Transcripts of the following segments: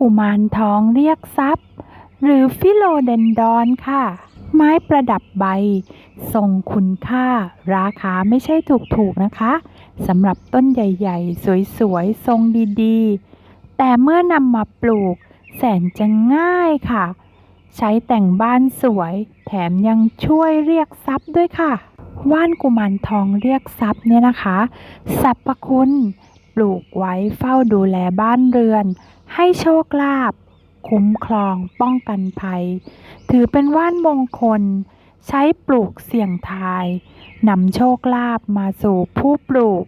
กุมารทองเรียกทรัพย์ หรือฟิโลเดนดอนค่ะ ไม้ประดับใบ ทรงคุณค่า ราคาไม่ใช่ถูกๆนะคะสำหรับต้นใหญ่ๆ สวยๆ ทรงดีๆ แต่เมื่อนำมาปลูก แสนจะง่ายค่ะ ใช้แต่งบ้านสวย แถมยังช่วยเรียกทรัพย์ด้วยค่ะ ว่านกุมารทองเรียกทรัพย์เนี่ยนะคะสรรพคุณ ลูกไว้เฝ้าดูแลบ้านเรือน ให้โชคลาภคุ้มครองป้องกันภัย ถือเป็นว่านมงคล ใช้ปลูกเสี่ยงทายนำโชคลาภมาสู่ผู้ปลูก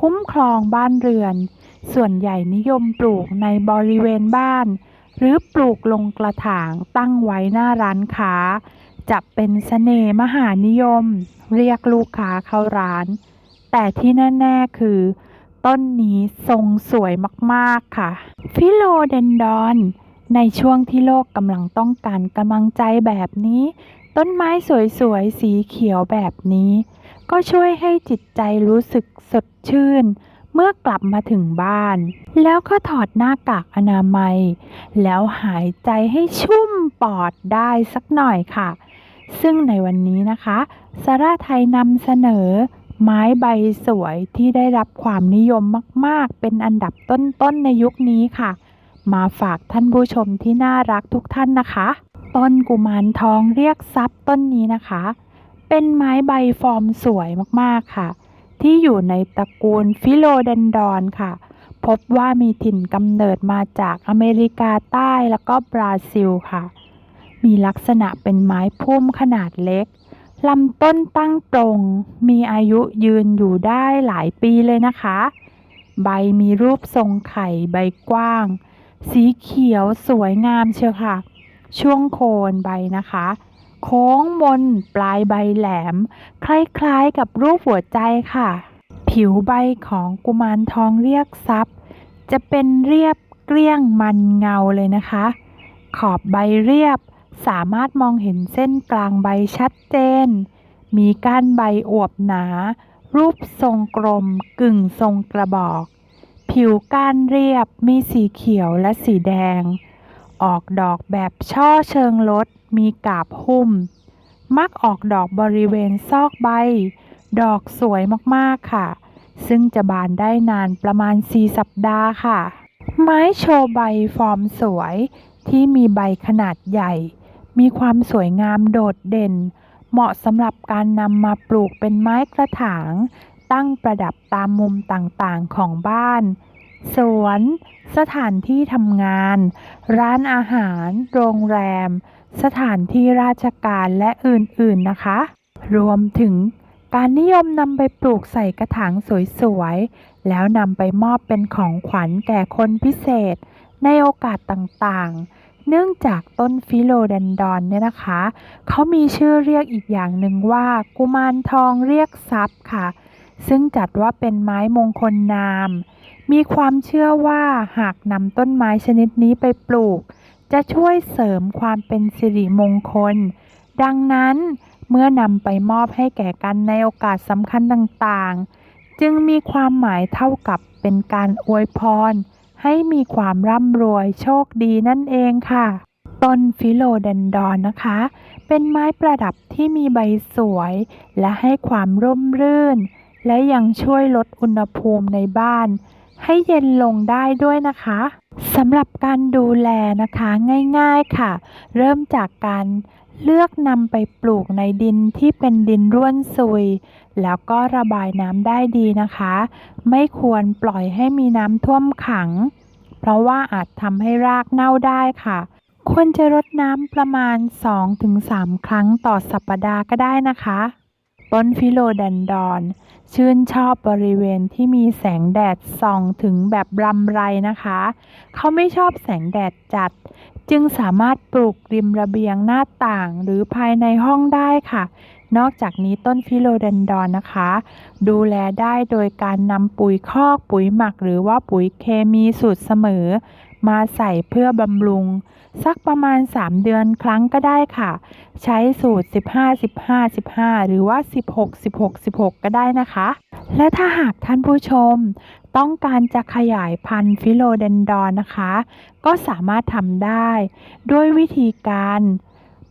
คุ้มครองบ้านเรือน ส่วนใหญ่นิยมปลูกในบริเวณบ้าน หรือปลูกลงกระถางตั้งไว้หน้าร้านค้า จะเป็นเสน่ห์มหานิยม เรียกลูกค้าเข้าร้าน แต่ที่แน่ ๆ คือ ต้นนี้ทรงสวยมากๆค่ะ ฟิโลเดนดอน ในช่วงที่โลกกำลังต้องการกำลังใจแบบนี้ ต้นไม้สวยๆ สีเขียวแบบนี้ ก็ช่วยให้จิตใจรู้สึกสดชื่น เมื่อกลับมาถึงบ้าน แล้วก็ถอดหน้ากากอนามัย แล้วหายใจให้ชุ่มปอดได้สักหน่อยค่ะ ซึ่งในวันนี้นะคะสาราไทยนำเสนอ ไม้ใบสวยที่ได้รับความนิยมมาก ๆ เป็นอันดับต้น ๆ ในยุคนี้ค่ะ มาฝากท่านผู้ชมที่น่ารักทุกท่านนะคะ ต้นกุมารทองเรียกทรัพย์ต้นนี้นะคะ เป็นไม้ใบฟอร์มสวยมาก ๆ ค่ะ ที่อยู่ในตระกูลฟิโลเดนดอนค่ะ พบว่ามีถิ่นกำเนิดมาจากอเมริกาใต้แล้วก็บราซิลค่ะ มีลักษณะเป็นไม้พุ่มขนาดเล็ก ลำต้นตั้งตรง มีอายุยืนอยู่ได้หลายปีเลยนะคะ ใบมีรูปทรงไข่ใบกว้าง สีเขียวสวยงามเชียวค่ะ ช่วงโคนใบนะคะ โค้งมนปลายใบแหลม คล้ายๆกับรูปหัวใจค่ะ ผิวใบของกุมารทองเรียกทรัพย์ จะเป็นเรียบเกลี้ยงมันเงาเลยนะคะ ขอบใบเรียบ สามารถมองเห็นเส้นกลางใบชัดเจน มีก้านใบอวบหนา รูปทรงกลมกึ่งทรงกระบอก ผิวก้านเรียบมีสีเขียวและสีแดง ออกดอกแบบช่อเชิงลด มีกาบหุ้ม มักออกดอกบริเวณซอกใบ ดอกสวยมากๆค่ะ ซึ่งจะบานได้นานประมาณ 4 สัปดาห์ค่ะ ไม้โชว์ใบฟอร์มสวยที่มีใบขนาดใหญ่ มีความสวยงามโดดเด่น เหมาะสำหรับการนำมาปลูกเป็นไม้กระถาง ตั้งประดับตามมุมต่างๆของบ้าน สวน สถานที่ทำงาน ร้านอาหาร โรงแรม สถานที่ราชการและอื่นๆนะคะ รวมถึงการนิยมนำไปปลูกใส่กระถางสวยๆ แล้วนำไปมอบเป็นของขวัญแก่คนพิเศษ ในโอกาสต่างๆ เนื่องจากต้นฟิโลเดนดอนเนี่ยนะคะ เขามีชื่อเรียกอีกอย่างหนึ่งว่า กุมารทองเรียกทรัพย์ค่ะ ซึ่งจัดว่าเป็นไม้มงคลนาม มีความเชื่อว่าหากนำต้นไม้ชนิดนี้ไปปลูก จะช่วยเสริมความเป็นสิริมงคล ดังนั้นเมื่อนำไปมอบให้แก่กันในโอกาสสำคัญต่างๆ จึงมีความหมายเท่ากับเป็นการอวยพร ให้มีความร่ำรวยโชคดีนั่นเองค่ะ ต้นฟิโลเดนดอนนะคะ เป็นไม้ประดับที่มีใบสวย และให้ความร่มรื่น และยังช่วยลดอุณหภูมิในบ้าน ให้เย็นลงได้ด้วยนะคะ สำหรับการดูแลนะคะง่ายๆค่ะ เริ่มจากการเลือกนำไปปลูกในดินที่เป็นดินร่วนซุย แล้วก็ระบายน้ำได้ดีนะคะ ไม่ควรปล่อยให้มีน้ำท่วมขัง เพราะว่าอาจทำให้รากเน่าได้ค่ะ ควรจะรดน้ำประมาณ 2-3 ครั้งต่อสัปดาห์ก็ได้นะคะ ต้นฟิโลแดนดอน ชื่นชอบบริเวณที่มีแสงแดดส่องถึงแบบรำไรนะคะ เขาไม่ชอบแสงแดดจัด จึงสามารถปลูกริมระเบียงหน้าต่างหรือภายในห้องได้ค่ะ นอกจากนี้ต้นฟิโลเดนดอนนะคะ ดูแลได้โดยการนำปุ๋ยคอกปุ๋ยหมักหรือว่าปุ๋ยเคมีสูตรเสมอ มาใส่เพื่อบำรุง สักประมาณ 3 เดือนครั้งก็ได้ค่ะ ใช้สูตร 15 15 15 หรือว่า 16 16 16 ก็ได้นะคะ และถ้าหากท่านผู้ชม ต้องการจะขยายพันธุ์ฟิโลเดนดอนนะคะ ก็สามารถทำได้ ด้วยวิธีการ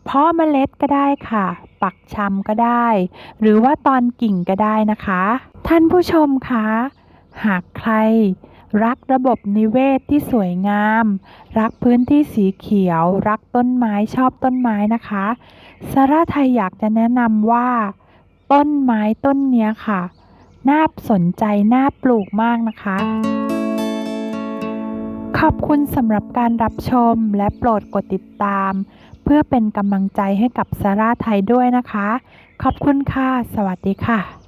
เพาะเมล็ดก็ได้ค่ะ ปักชำก็ได้ หรือว่าตอนกิ่งก็ได้นะคะ ท่านผู้ชมคะ หากใคร รักระบบนิเวศที่สวยงาม รักพื้นที่สีเขียว รักต้นไม้ชอบต้นไม้นะคะซาร่าไทยอยากจะแนะนำว่า ต้นไม้ต้นเนี้ยค่ะ น่าสนใจน่าปลูกมากนะคะ ขอบคุณสำหรับการรับชมและโปรดกดติดตาม เพื่อเป็นกำลังใจให้กับซาร่าไทยด้วยนะคะ ขอบคุณค่ะ สวัสดีค่ะ